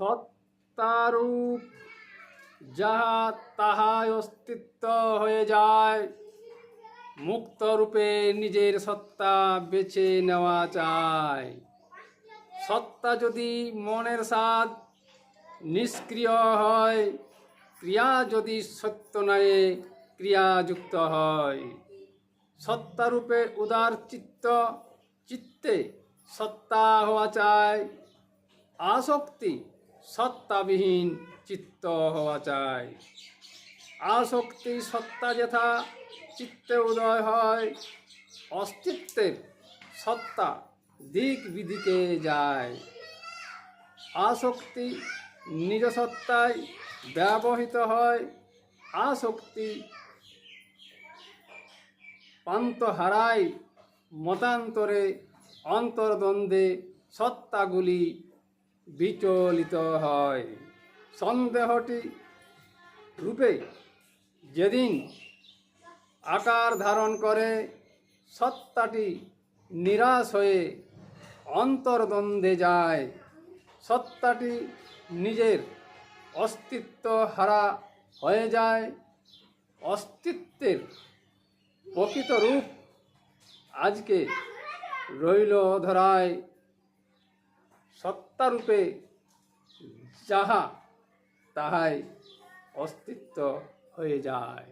সত্তারূপ। যাহা তাহাই অস্তিত্ব হয়ে যায় মুক্ত রূপে নিজের সত্তা বেছে নেওয়া চায় সত্তা যদি মনের স্বাদ নিষ্ক্রিয় হয়, ক্রিয়া যদি সত্য নয় ক্রিয়াযুক্ত হয়। সত্তারূপে উদার চিত্ত, চিত্তে সত্তা হওয়া চায় আসক্তি সত্তাবিহীন চিত্ত হওয়া চায় আসক্তি সত্তা যথা, চিত্তে উদয় হয়। অস্তিত্বের সত্তা দিক বিদিকে যায়। আসক্তি নিজ সত্তায় ব্যবহৃত হয়। আসক্তি পান্ত হারায় মতান্তরে অন্তর্দ্বন্দ্বে সত্তাগুলি বিচলিত হয়। সন্দেহটি রূপে যেদিন আকার ধারণ করে, সত্তাটি নিরাশ হয়ে অন্তর্দ্বন্দ্বে যায়। সত্তাটি নিজের অস্তিত্ব হারা হয়ে যায়। অস্তিত্বের প্রকৃত রূপ আজকে রইল ধরায়। সত্তারূপে যাহা তাহাই অস্তিত্ব হয়ে যায়।